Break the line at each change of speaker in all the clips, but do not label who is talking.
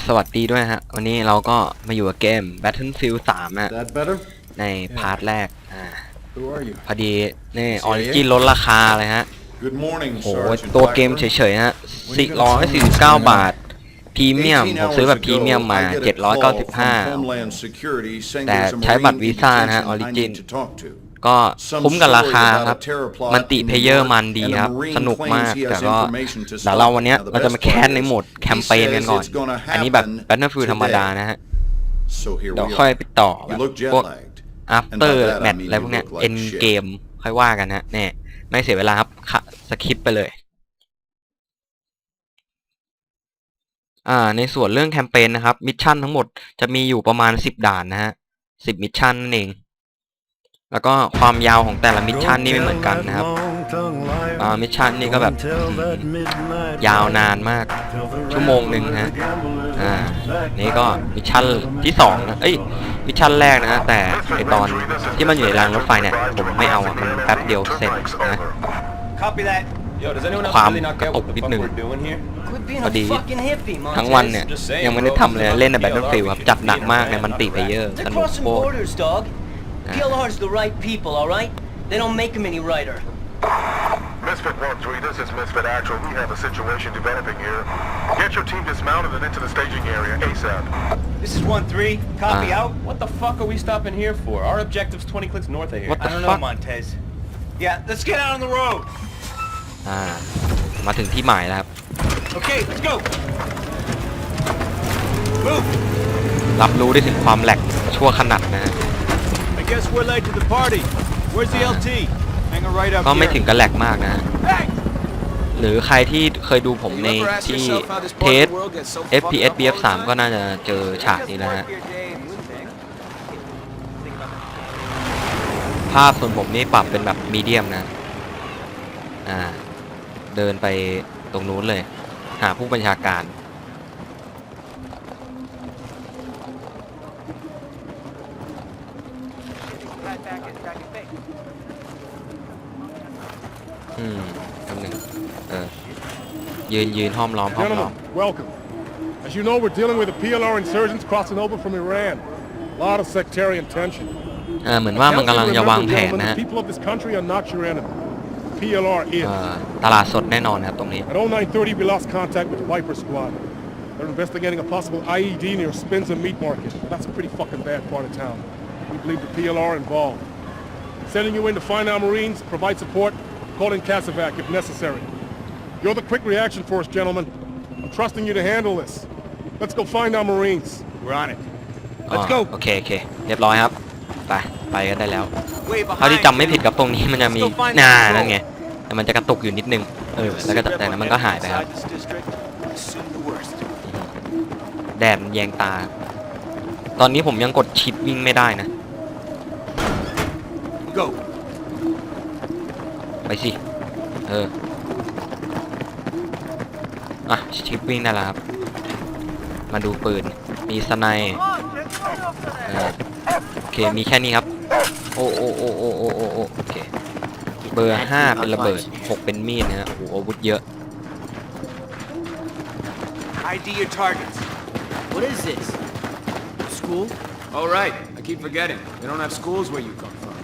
อ่าสวัสดีด้วยฮะ วันนี้เราก็มาอยู่กับเกม Battlefield 3นะ
That better?
ในพาร์ทแรกอ่า
Who are you?
พอดีนี่ออริจินลดราคาเลยฮะ
Good morning,
โห
Sergeant
ตัวเกม
Blackburn.
เฉยๆฮะ449 บาท พรีเมียม ผมซื้อแบบพรีเมียมมา
18 hours ago, I get a call from
795
Homeland Security saying
แต่
there's a
ใช้บัตร
Marine
วี
in
ซ่านะฮะ
detention I
Origin
need to talk to.
ก็
Some
คุ้มกับราคา
story about
ครับ
a terror plot
มันติ
in
เพ
New
เยอร์
York,
มันดี
and the
ครับ
Marine
สนุก
claims
มาก
he has
แต่ก็
information to
เดี๋ยวเรา
stop
วันเนี้ย
it. Now, the
เราจะมา
best
แคส
part
ใน
is
โหมด
he
แคมเปญกัน
says
ก่อน
it's gonna
อันนี้แบบ
happen
Battlefield ธรรมดา
today.
นะฮะ
So here
เดี๋ยว
we
ค่อย
are.
ไปต่อแบ
You
บ
look
พวก
jet-lagged.
after
And by that, I
match
mean
อะไรพวกเนี้ย
you look like
end
shit.
game ค่อยว่ากันฮะแน่ไม่เสียเวลาครับค่ะสคิปไปเลย อ่า ในส่วนเรื่องแคมเปญนะครับ มิชชั่นทั้งหมดจะมีอยู่ประมาณสิบด่านนะฮะสิบมิชชั่นนั่นเอง แล้วก็ความยาวของแต่ละมิชชั่นนี่ไม่เหมือนกันนะครับอ่ามิชชั่นนี่ก็แบบยาวนานมาก ชั่วโมงหนึ่งฮะอ่านี่ก็มิชชั่นที่สองนะเอ้ยมิชชั่นแรกนะฮะแต่ไอตอนที่มันอยู่ในรางรถไฟเนี่ยผมไม่เอาอะมันแป๊บเดียวเสร็จนะ
Copy that.
Yo, does anyone else
ความ
really not
กระ
get
ตุ
what
ก
the
นิด
fuck
นึง
we're doing here?
Quit being
พอ
a
ดี
fucking hippie, Montez.
ทั้งวันเนี่ย
Just saying,
ยังไม่ได้
bro.
ทำเลยเล่นใน Battlefield ครับจัดหนักมากในมันติเพเยอร์
They're
สนุก
crossing
โคตร
borders, dog. PLR's the right people, all right? They don't make them any righter.
Misfit 1-3, this is Misfit Actual. We have a situation developing here. Get your team dismounted and into the staging area ASAP.
This is 1-3. Copy
Ah.
out.
What the fuck are we stopping here for? Our objective's 20 clicks north of here.
What
I
the
don't
fuck?
know, Montez. Yeah, let's get out on the road.
อ่า มาถึงที่หมายแล้วครับ
Okay, let's go. Move.
รับรู้ได้ถึงความแหลกชั่วขนาดนะฮะ
I Guess we're late to the party. Where's the LT? Hanging right up
ก็ไม่
here.
ถึงกับแหลกมากนะฮะหรือใครที่เคยดูผมในที่เทส FPS BF3 ก็น่าจะเจอฉากนี้แล้วฮะ ภาพส่วนผมนี่ปรับเป็นแบบมีเดียมนะ อ่า เดินไปตรงนู้นเลย หาผู้บัญชาการ ยืนยืนห้อมล้อมห้อมล้อม
Gentlemen, welcome. As you know, we're dealing with the PLR insurgents crossing over from Iran. A lot of sectarian tension.
เออเหมือนว่ามันกำลังจะวางแผน
Gentlemen,
นะฮะ
the people of this country are not your enemy. PLR
เอ
is.
อตลาดสดแน่นอนครับตรงนี้
At 0930, we lost contact with Viper Squad. They're investigating a possible IED near Spinza Meat Market. That's a pretty fucking bad part of town. We believe the PLR involved. Sending you in to find our Marines, provide support, call in Casevac if necessary. You're the quick reaction force, gentlemen. I'm trusting you to handle this. Let's go find our Marines.
We're on it.
อ๋อโอเคโอเค เรียบร้อยครับ ไป ไปกันได้แล้ว
Way
เท่าที่
behind.
จำไม่ผิดกับตรงนี้มันจะมีหน้านั่นไง แต่มันจะกระตุกอยู่นิดนึง เออ แล้วก็แต่นั้นมันก็หายไปครับ
Inside this district, assume the worst.
แดดมันแยงตา ตอนนี้ผมยังกดชิปวิ่งไม่ได้นะ
Go.
ไปสิ เออ อะชิปวิ่งได้แล้วครับ มาดูปืน มีสไนป์เออโอเค มีแค่นี้ครับโอ้โอ้โอ้โอ้โอ้โอ้โอ้โอเค เบอร์ห้าเป็นระเบิดหกเป็นมีดนะฮะโอ้โหอาวุธเยอะ
ID your targets. What is this? School?
All right. I keep forgetting. They don't have schools where you come from.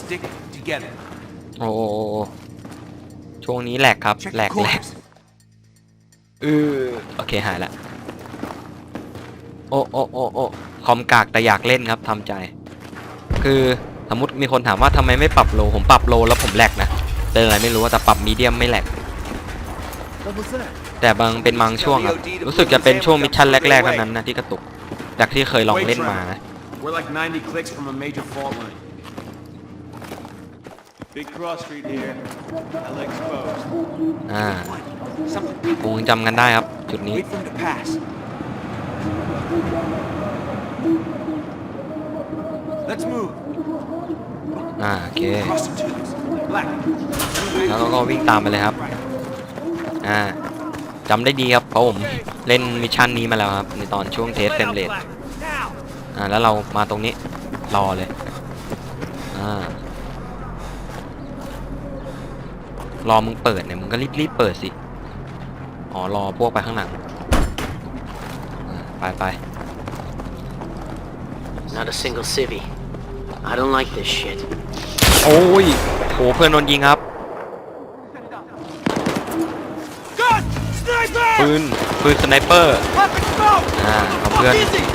Stick together.
โอ้โอ้โอ้โอ้ช่วงนี้แหลกครับ
Check
แหล
the
กแหลก
corners.
เออโอเคหายละ โอ้โอ้โอ้โอ้คอมกากแต่อยากเล่นครับทำใจ คือสมมติมีคนถามว่าทำไมไม่ปรับโล ผมปรับโลแล้วผมแหลกนะเป็นอะไรไม่รู้ว่าแต่ปรับมีเดียมไม่แหลก แต่บางเป็นบางช่วงครับรู้สึกจะเป็นช่วงมิชชั่นแรกๆเท่านั้นนะที่กระตุก จากที่เคยลองเล่นมานะ
We're like 90 clicks from a major fault line.
Big cross street here. I'll exposed.
อ่า
Something.
คงจำกันได้ครับ จุดนี้
Wait for him to pass. Let's move.
อ่าโอเค
Cross the tubes. Black.
แล้วก็วิ่งตามไปเลยครับ อ่าจำได้ดีครับ เพราะผมเล่นมิชชั่นนี้มาแล้วครับ ในตอนช่วงเทสเฟรมเรทอ่าแล้วเรามาตรงนี้รอเลย อ่า รอมึงเปิดเนี่ยมึงก็รีบรีบเปิดสิ อ๋อรอพวกไปข้างหลัง ไปไป
Not a single civvy. I don't like this shit.
โอ้ยโหเพื่อนโดนยิงครับ
Gun! Sniper!
ปืน ปืนสไนเปอร์
Weapon smoke!
อ่าเอาเพื่อน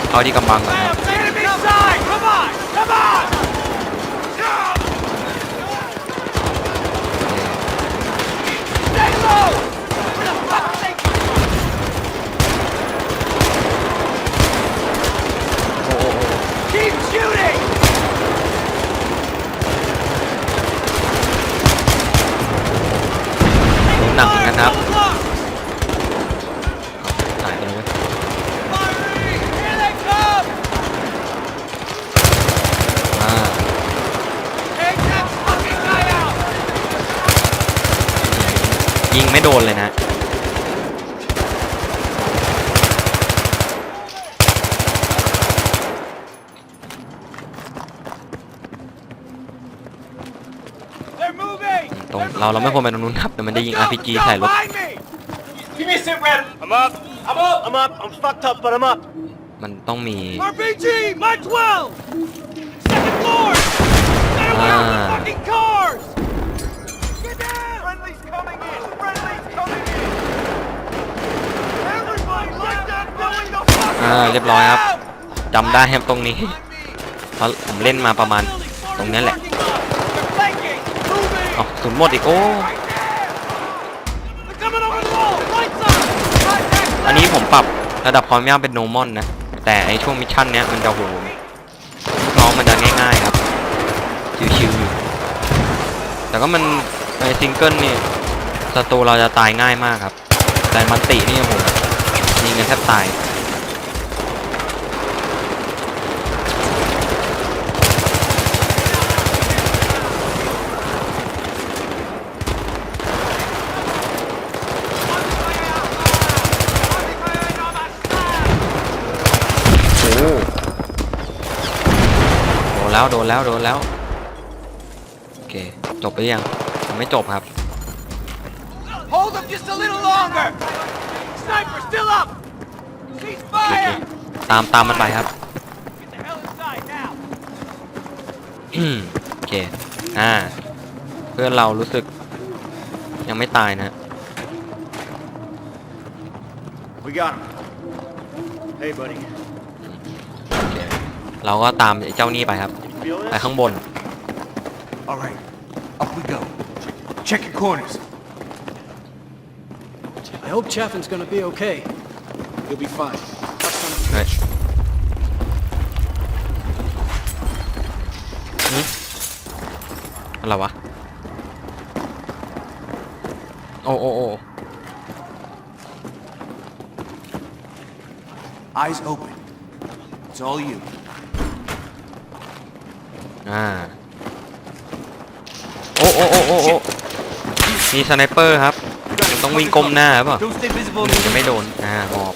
เข้าที่กำบังก่อนครับ
Enemy side! Come on! Come on! Stay low! Where the fuck are they
โอ้โอ้โอ้
Keep shooting!
โดน หนักเหมือนกันครับ ดนเลยนะ
They're moving!
ตรงเราเราไม่ควรไปตรงนู้นครับเดี๋ยวมันจะยิง RPG ใส่รถ
Behind me!
Give me a sit rep. I'm up. I'm up. I'm up. I'm fucked up, but I'm up.
มันต้องมี
RPG! My 12! Second floor! Stay away
อเรียบร้อยครับจำได้ครับตรงนี้เพราะผมเล่นมาประมาณตรงนี้แหละ
They're flanking! Moving!
เอาสุนหมดอีกโอ้อันนี้ผมปรับระดับความยากเป็นโนมอนนะ แต่ไอช่วงมิชชั่นเนี้ยมันจะโหลูกน้องมันจะง่ายๆครับ ชิวๆอยู่แต่ก็มันในซิงเกิลนี่ศัตรูเราจะตายง่ายมากครับ แต่มันตินี่โหยิงกันแทบตาย โอ้โหโดน แล้วโดนแล้วโดนแล้วโอเคจบไปหรือยังยังไม่จบครับ
Hold them just a little longer! Sniper still up! Cease
โอเค
fire!
ตามตามมันไปครับ
Get the hell inside now!
อืมโอเคอ่าเพื่อนเรารู้สึกยังไม่ตายนะ
We got him. Hey, buddy.
โอเคเราก็ตามไอ้เจ้านี่ไปครับ
Feel
ไป
this?
ข้างบน
All right, up we go. Check your corners.
I hope Chaffin's gonna be okay.
You'll be fine.
เฮ้ยหึอะไรวะ โอ้โอ้โอ้
Eyes open. It's all you.
อ่า โอ้โอ้โอ้โอ้โอ้มีสไนเปอร์ครับ ต้องวิ่งก้มหน้าหรือเปล่า
Don't stay visible.
ถึงจะไม่โดน อ่าหมอบ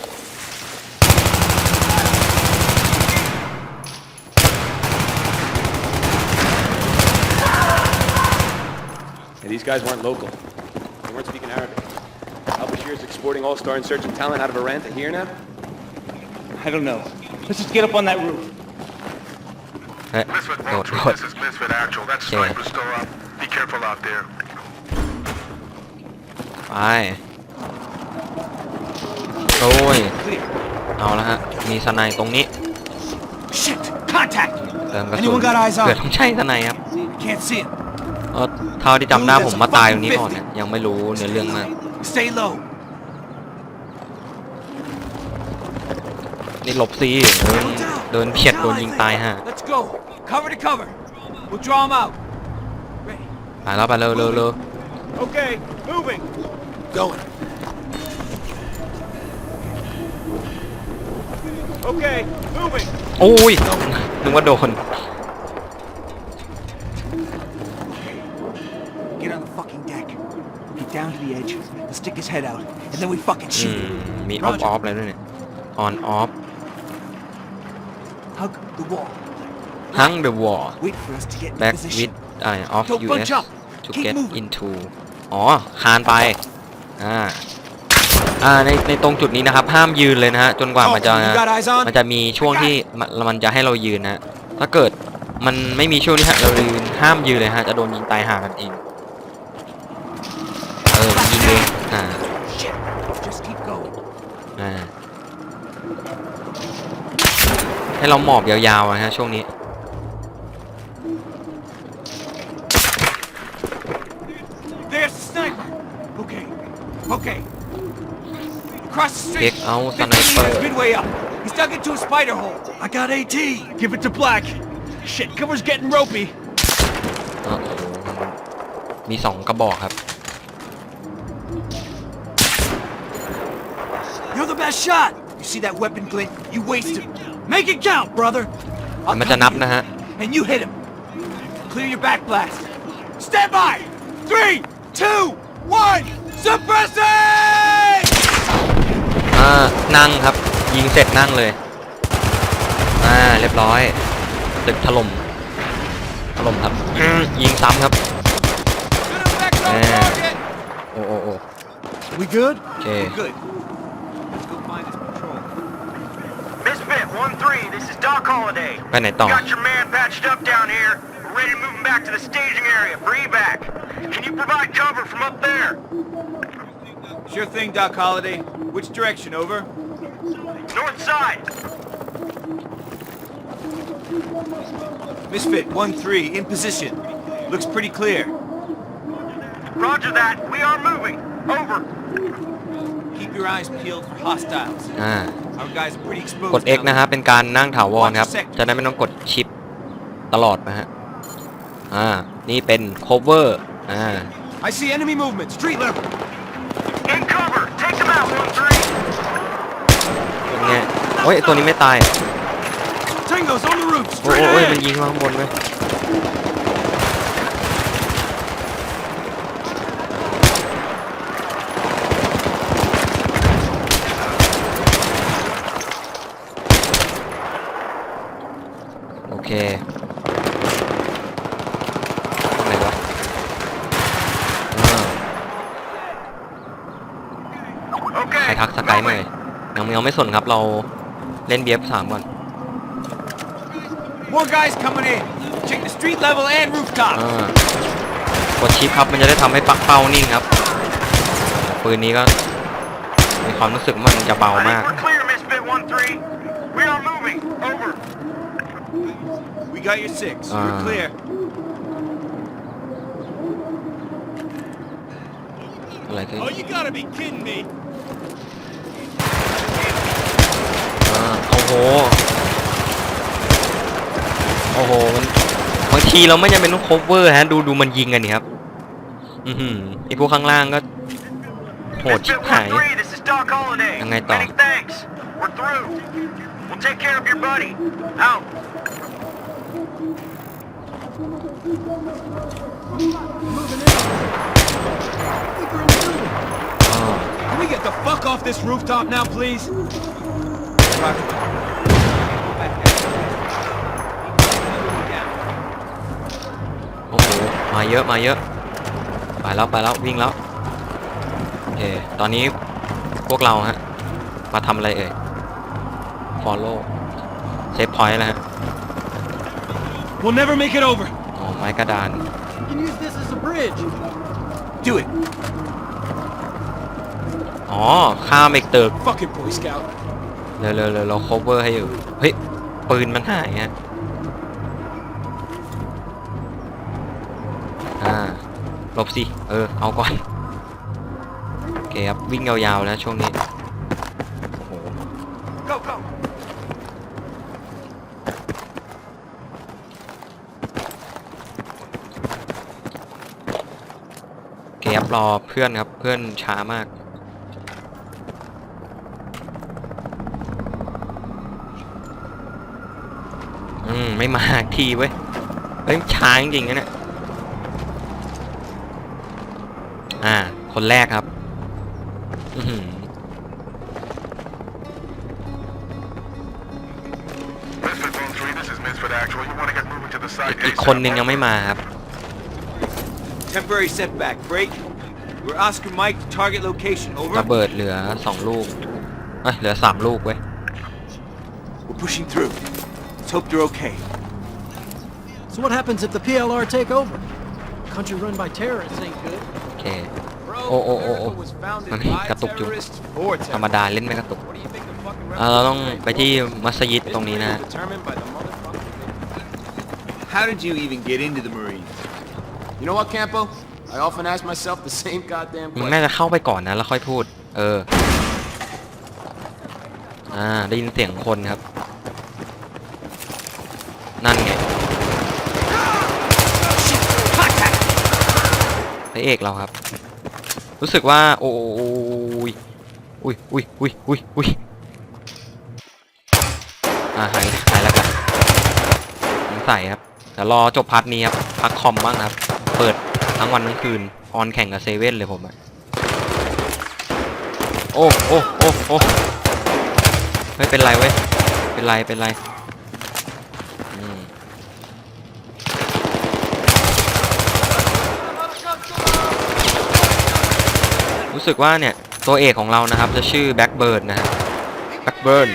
Hey, these guys weren't local. They weren't speaking Arabic. Al Bashir's exporting all-star insurgent talent out of Iran to here now?
I don't know. Let's just get up on that roof.
เฮ้ย
Misfit
โดด
1
โด
2,
ด
this is Misfit Actual. That
Okay.
sniper's still up. Be careful out there.
ไป โอ้ย เอาละฮะ มีสไนตรงนี้
Shit! Contact!
เติมกระสุน
Anyone got eyes on?
เกิดต้องใช้สไนครับ
Can't see him.
เออเท่าที่จำได้ผมมาตายตรงนี้ก่อนเนี่ยยังไม่รู้เนื้อเรื่องมาก
Stay low.
นี่หลบซีเดิน เดินเพียดโดนยิงตายฮะ
Let's go. Cover to cover. We'll draw him out. Ready.
ไปแล้วไปเร็วเร็วเร็ว
Okay, moving. Going. Okay, moving.
โอ้ยนึกว่าโดน
Get on the fucking deck. Get down to the edge and stick his head out, and then we fucking
อื
shoot
ม
him.
มีออฟออฟอะไรด้วยเนี่ย on off
Hug the wall.
hang the wall
Wait for us to get in
back
position.
with อะไร off
Don't
US
bunch up.
to
Keep
get
moving.
into อ๋อคานไป อ่า อ่า ใน ในตรงจุดนี้นะครับ ห้ามยืนเลยนะฮะ จนกว่ามันจะ
Oh, you got eyes on?
มันจะมีช่วงที่มันมันจะให้เรายืนนะฮะถ้าเกิดมันไม่มีช่วงที่เรายืนห้ามยืนเลยฮะ จะโดนยิงตายห่ากันเองเออยิงเลยอ่า
Shit. Just keep going.
อ่า ให้เราหมอบยาวๆอะฮะช่วงนี้
There's a sniper. Okay. Okay. Across the street.
Pick out
15
sniper.
meters midway up. He's dug into a spider hole. I got AT.
Give it to Black. Shit, cover's getting ropey.
โอ้โหมีสองกระบอกครับ
You're the best shot. You see that weapon glint? You wasted. Make it count, brother. I'll
มันจะ
cover
นับ
you,
นะฮะ
And you hit him. Clear your back blast. Stand by. Three, two, one. Suppressing!
อ่านั่งครับ ยิงเสร็จนั่งเลย อ่าเรียบร้อย ตึกถล่มถล่มครับ ยิงซ้ำครับ
Good effect on
Yeah.
target.
โอ้โอ้โอ้
We good?
โอเค
We're good.
1-3, this is Doc Holliday.
ไปไหนต่อ
Got your man patched up down here. We're ready to move him back to the staging area for evac. Can you provide cover from up there?
Sure thing, Doc Holliday. Which direction, over?
North side.
Misfit 1-3, in position. Looks pretty clear.
Roger that. We are moving. Over.
Keep your eyes peeled for hostiles.
อ่า
Our guys are pretty exposed.
กด X
down
นะฮะเป็นการนั่งถาวรครับ
Watch the sector.
จะได้ไม่ต้องกดชิปตลอดนะฮะ อ่า นี่เป็น cover อ่า
there. I see enemy movement. Street level.
In cover. Take him out, 1-3.
เป็นไงโอ้ยตัวนี้ไม่ตาย
Tango's on the roof.
โอ้ย
Straight
โอ้ยมัน
ahead.
ยิงมาข้างบนเลยโอเคตรงไหนวะอ่า ใคร
Okay.
ทักสกายมาเลยยังยัง ไม่สนครับเราเล่น BF 3ก่อน
More guys coming in. Check the street level and rooftop.
อ่ากดชิปครับมันจะได้ทำให้ปักเป้านิ่งครับปืนนี้ก็มีความรู้สึกว่ามันจะเบา
I
มาก
think we're clear, Misfit 1-3. We are moving. Over.
We got your six.
Uh.
You're clear.
อะไรคือ
Oh, you gotta be kidding me.
อ่า โอ้โหโอ้โหมันบางทีเราไม่จำเป็นต้อง cover ฮะ ดูดูมันยิงกันนี่ครับ อือหือไอพวกข้างล่างก็ โหดชิบ
Misfit
หาย
1-3, this is Doc Holliday.
Ang ngay to?
Many thanks. We're through. We'll take care of your buddy. Out.
อ่า
Can we get the fuck off this rooftop now, please?
มาเยอะมาเยอะ ไปแล้วไปแล้ววิ่งแล้วโอเคตอนนี้พวกเราฮะมาทำอะไรเอ่ย follow เซฟพอยต์แล้วฮะ
We'll never make it over.
อ๋อไม้กระดาน
You can use this as a bridge.
Do it.
อ๋อข้ามอีกตึก
Fucking Boy Scout.
เร็วเร็วเร็วเรา cover ให้อยู่ เฮ้ย ปืนมันหายฮะ บสิ เออ เอาก่อน โอเคครับ วิ่งยาวๆแล้วช่วงนี้ โอ้โห
Go, go.
โอเคครับรอเพื่อนครับ เพื่อนช้ามากอืมไม่มาทีเว้ยเฮ้ยช้าจริงๆนะเนี่ย อ่า คนแรกครับอือหือ
Misfit 1-3, this is Misfit Actual. You want to get moving to the
อี
site
กอีกคนนึงยังไม่มาครับ
Temporary setback. Break. We're Oscar Mike to target location.
ระ
Over.
เบิดเหลือสองลูกเอ้ยเหลือสามลูกเว้ย
We're pushing through. Let's hope they're okay.
So what happens if the PLR take over? Country run by terrorists ain't good.
โอเค โอ้โอ้โอ้โอ้มันกระตุกอยู่ธรรมดาเล่นไม่กระตุกเอ่อเราต้องไปที่มัสยิดตรงนี้นะ
Determined by the motherfucking
How did you even get into the Marines?
You know what, Campo? I often ask myself the same goddamn
มึง
question.
น่าจะเข้าไปก่อนนะแล้วค่อยพูด เออ อ่าได้ยินเสียงคนครับ นั่นไงพระเอกเราครับ รู้สึกว่า โอ้ยอุ้ยอุ้ยอุ้ยอุ้ยอุ้ยอ่าหายหายแล้วกันสงสัยครับเดี๋ยวรอจบพาร์ทนี้ครับพักคอมบ้างครับ เปิดทั้งวันทั้งคืน ออนแข่งกับเซเว่นเลยผมอะโอ้โอ้โอ้โอ้ไม่เป็นไรเว้ย เป็นไรเป็นไร รู้สึกว่าเนี่ยตัวเอกของเรานะครับจะชื่อแบ็กเบิร์ดนะฮะแบ็กเบิร์ด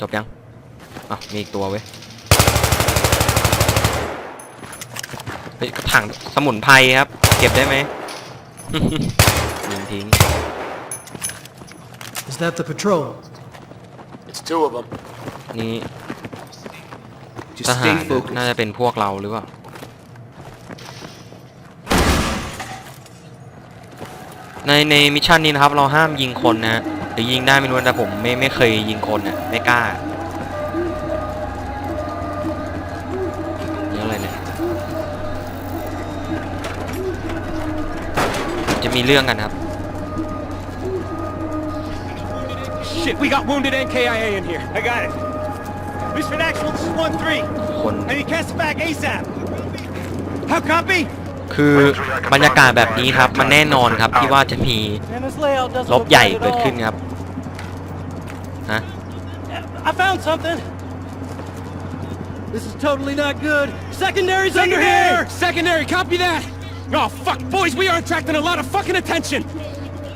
จบยังอะมีอีกตัวเว้ยเฮ้ยกระถังสมุนไพรครับ เก็บได้ไหมยิงทิ้ง
Is that the patrol?
It's two of them.
นี่
Just
ทหาร
stay
นะ
focused.
น่าจะเป็นพวกเราหรือเปล่า ในในมิชชั่นนี้นะครับ เราห้ามยิงคนนะฮะหรือยิงได้ไม่รู้แต่ผมไม่ไม่เคยยิงคนอะไม่กล้านี่อะไรเนี่ยจะมีเรื่องกันครับ
Shit, we got wounded NKIA in here. I got it. Misfit Actual, this is 1-3.
คน
I need cast back ASAP. How copy?
คือบรรยากาศแบบนี้ครับ มันแน่นอนครับที่ว่าจะมี
And this layout doesn't
ลบใหญ่เกิดขึ้นครับฮะ
I found something. This is totally not good. Secondary's under here.
Secondary, copy that. Oh, fuck, boys, we are attracting a lot of fucking attention.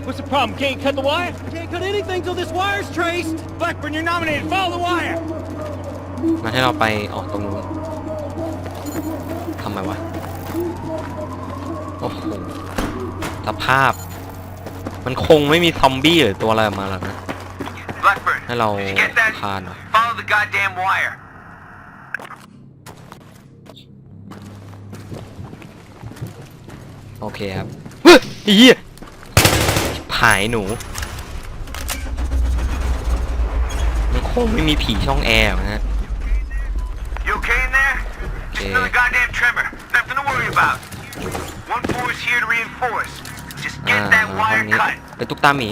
What's the problem? Can't cut the wire?
Can't cut anything till this wire's traced.
Blackburn, you're nominated. Follow the wire.
มันให้เราไปออกตรงนู้นทำไมวะ โอ้โหสภาพ มันคงไม่มีซอมบี้หรือตัวอะไรออกมาหรอกนะ
Blackburn,
ให้เรา
did you get that?
คานเหรอ
Follow the goddamn wire.
โอเคครับเฮ้ยไอ้เหี้ยผายหนู มันคงไม่มีผีช่องแอร์หรอกนะฮะ
You okay in there? Just
Yeah.
another goddamn tremor. Nothing to worry about. One force here to reinforce. Just
อ่า
get that
ห้อง
wire
นี้
cut.
เป็นตุ๊กตาหมี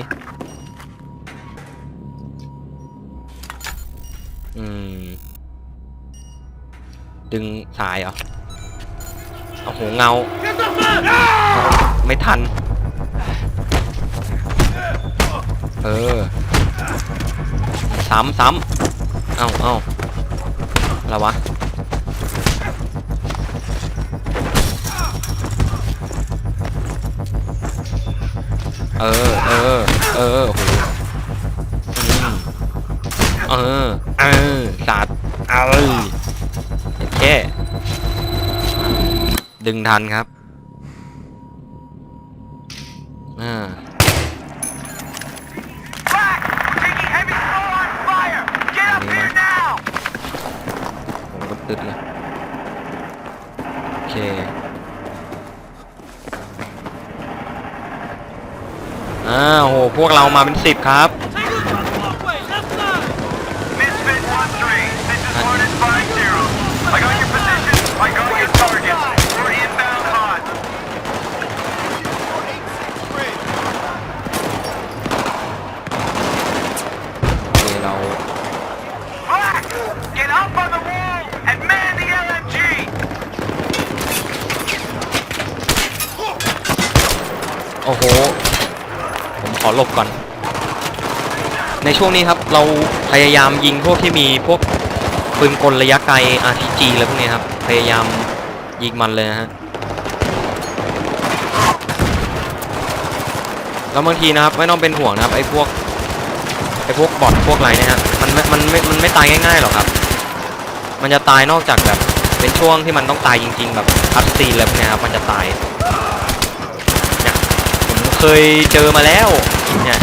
อืม ดึงสายเหรอโอ้โหเงา ไม่ทัน เออ ซ้ำซ้ำเอ้าเอ้าอะไรวะ เออ เออ เออโหอืมเออ เออสัตว์เอ้ยแค่ดึงทันครับ วโหพวกเรามาเป็นสิบครับ หลบก่อน ในช่วงนี้ครับเราพยายามยิงพวกที่มีพวกปืนกลระยะไกล RPG อะไรพวกนี้ครับ พยายามยิงมันเลยนะฮะแล้วบางทีนะครับไม่ต้องเป็นห่วงนะครับไอ้พวกไอ้พวกบอทพวกอะไรเนี่ยฮะมันมันไม่มันไม่ตายง่ายๆหรอกครับ มันจะตายนอกจากแบบเป็นช่วงที่มันต้องตายจริง ๆ แบบคัดซีนอะไรพวกเนี้ยครับมันจะตายเนี่ยผมเคยเจอมาแล้ว เนี่ย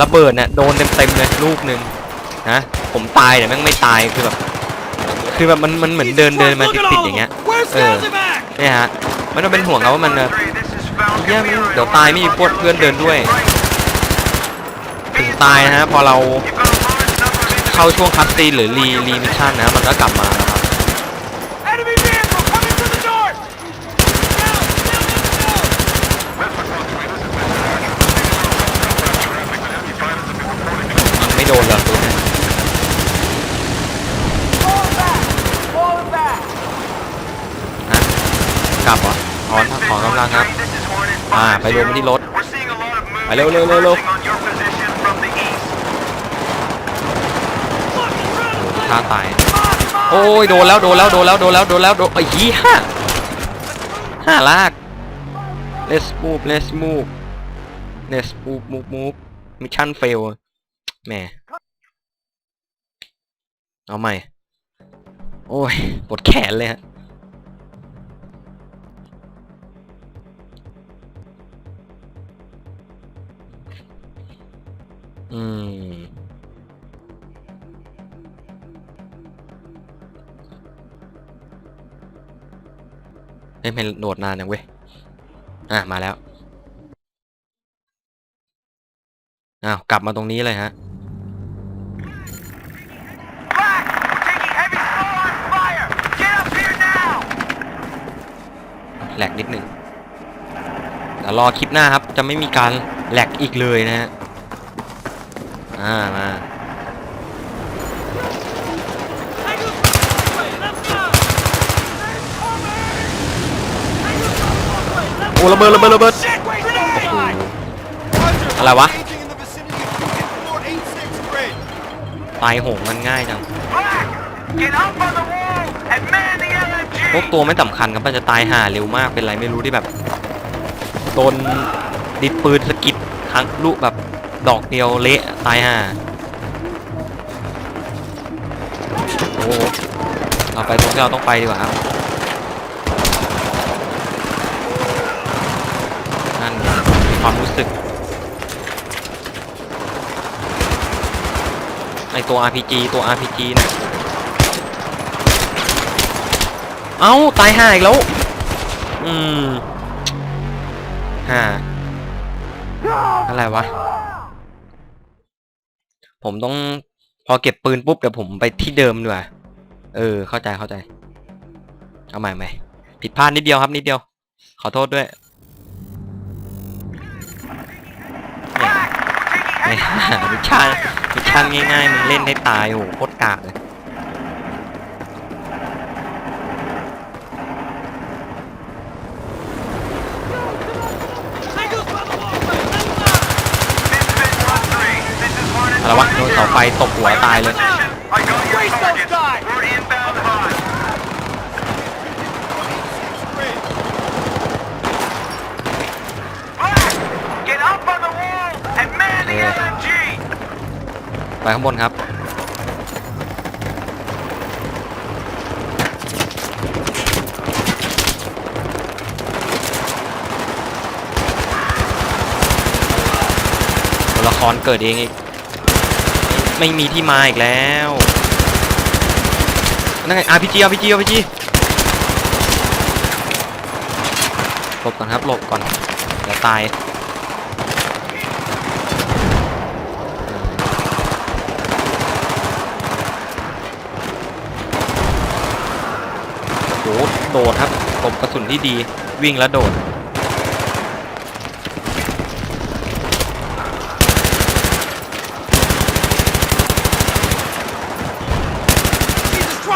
ระเบิดเนี่ยโดนเต็มๆเลยลูกหนึ่งนะผมตายแต่แม่งไม่ตายคือแบบคือแบบมันมันเหมือนเดินเดินมาติดๆอย่างเงี้ย
Where's
Uh.
Sazavac?
เนี่ยฮะไม่ต้องเป็นห่วงครับว่ามันเหี้ยมเดี๋ยวตายไม่มีพวกเพื่อนเดินด้วยถึงตายนะฮะพอเราเข้าช่วงคัตซีหรือรีรีมิชชั่นนะมันก็กลับมาแล้วครับ
enemy vehicle coming to the north.
Misfit 1-3, this is Mr. Action. Traffic with heavy fighters have been reporting
มันไม่โดนเลยตัวเนี้ย
Fall back.
ฮะกลับเหรอถอนถอนกำลังครับ อ่า ไปรวมกันที่รถ ไปเร็วเร็วเร็วเร็วท่าตาย โอ้ย โดนแล้ว โดนแล้ว โดนแล้ว โดนแล้ว โดนแล้ว โดนไอ้ยี่ห้าห้าลาก let's move let's move let's move move move mission fail แหม เอาใหม่ โอ้ย ปวดแขนเลยฮะ อืม เอ้ยไม่โหลดนานนะเว้ย อะ มาแล้ว อ้าว กลับมาตรงนี้เลยฮะ
Back! taking heavy snow on fire. Get up here now.
แหลกนิดหนึ่งเดี๋ยวรอคลิปหน้าครับ จะไม่มีการแหลกอีกเลยนะฮะ อ่ามาโอ้ระเบิดระเบิดระเบิดอะไรวะตายโหงมันง่ายจังพวกตัวไม่สำคัญครับมันจะตายห่าเร็วมากเป็นไรไม่รู้ที่แบบโดนดิดปืนสะกิดครั้งลูกแบบ ดอกเดียวเละตายห่าโอ้เราไปตรงที่เราต้องไปดีกว่าครับนั่นมีความรู้สึกไอตัว RPG ตัว RPG นี่ยเอ้า ตายห่าอีกแล้ว อืมห่าอะไรวะ ผมต้องพอเก็บปืนปุ๊บเดี๋ยวผมไปที่เดิมดีกว่าเออ เข้าใจเข้าใจ เอาใหม่ใหม่ผิดพลาดนิดเดียวครับนิดเดียว ขอโทษด้วยเนี่ยเนี่ยมิชชั่นมิชชั่นง่ายๆมึงเล่นให้ตายโหโคตรกากเลย
Misfit 1-3, this is Hornet
อะไรวะโดนเสาไฟตกหัวตายเลย ไปข้างบนครับ ตัวละครเกิดเองอีก ไม่มีที่มาอีกแล้วนั่นไง RPG RPG RPG หลบก่อนครับหลบก่อนเดี๋ยวตายโอ้โหโดดครับกบกระสุนที่ดีวิ่งแล้วโดด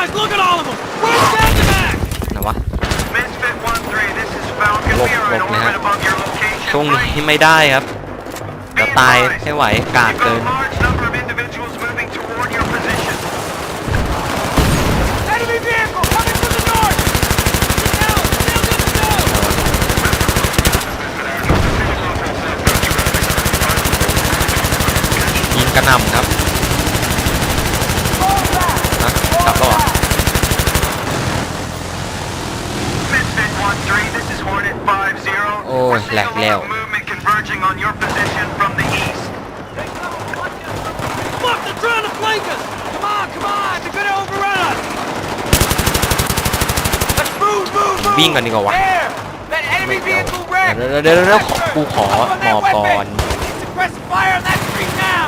Jesus Christ, look at all of them! Where's Sazavac?
นะวะ
Misfit 1-3, this is Falcon.
Look,
We are in
look, man.
orbit above your location.
ช่วง
Right.
นี้ไม่ได้ครับเดี๋ยวตายไม่ไหวกาก
You've
เกิ
got
น
a large number of individuals moving toward your position. Enemy vehicle coming to the north!
Now, now, let's go!
หน่ำครับนะกลับแล้วเหรอ
Misfit 1-3, this is Hornet 5-0.
Oh,
We're seeing
lag
a lot
leo.
of movement converging on your position from the east.
Fuck, they're trying to flank us!
Come on, come on! They're gonna overrun us! Let's move, move, move!
วิ่งกันดีกว่าวะ
There! That enemy vehicle wreck!
เดี๋ยวเดี๋ยวเดี๋ยวเดี๋ยวขอกูขอ
Up on
หมอบ
that
ก่อน
weapon! Need suppressive fire on that street now!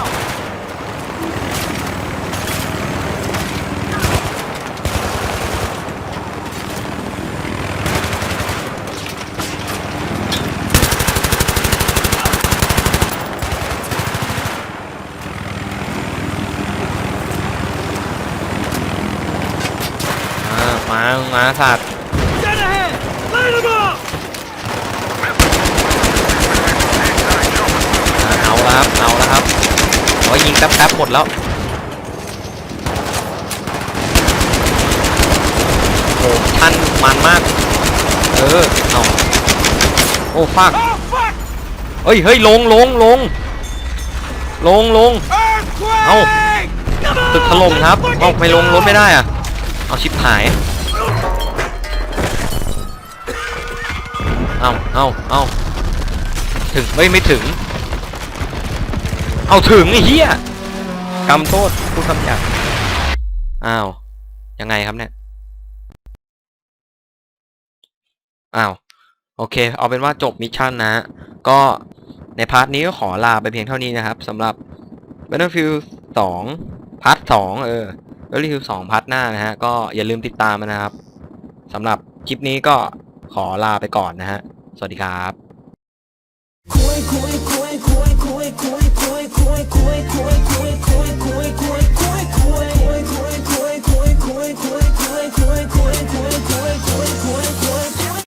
อ่า มามาสัตว์เอาแล้วครับ เอาแล้วครับโอ้ยยิงแป๊บๆหมดแล้ว โอ้ท่านมันมาก เออ เอาโอ้ฟักเฮ้ยเฮ้ยลงลงลงลงลง
Earthquake!
Oh. ตึกถล่มครับเอาไม่ลงรถไม่ได้อะเอาชิปหาย เอาเอาเอาถึงเฮ้ยไม่ถึง เอาถึงไอ้เหี้ยกำโทษพูดคำหยาบอ้าว ยังไงครับเนี่ย อ้าว โอเค เอาเป็นว่าจบมิชชั่นนะฮะก็ในพาร์ทนี้ก็ขอลาไปเพียงเท่านี้นะครับสำหรับ Battlefield 2 พาร์ท 2 เออ Battlefield 2 พาร์ทหน้านะฮะ ก็อย่าลืมติดตามนะครับสำหรับคลิปนี้ก็ขอลาไปก่อนนะฮะ สวัสดีครับ
คุยคุยคุยคุยคุยคุยคุยคุยคุยคุย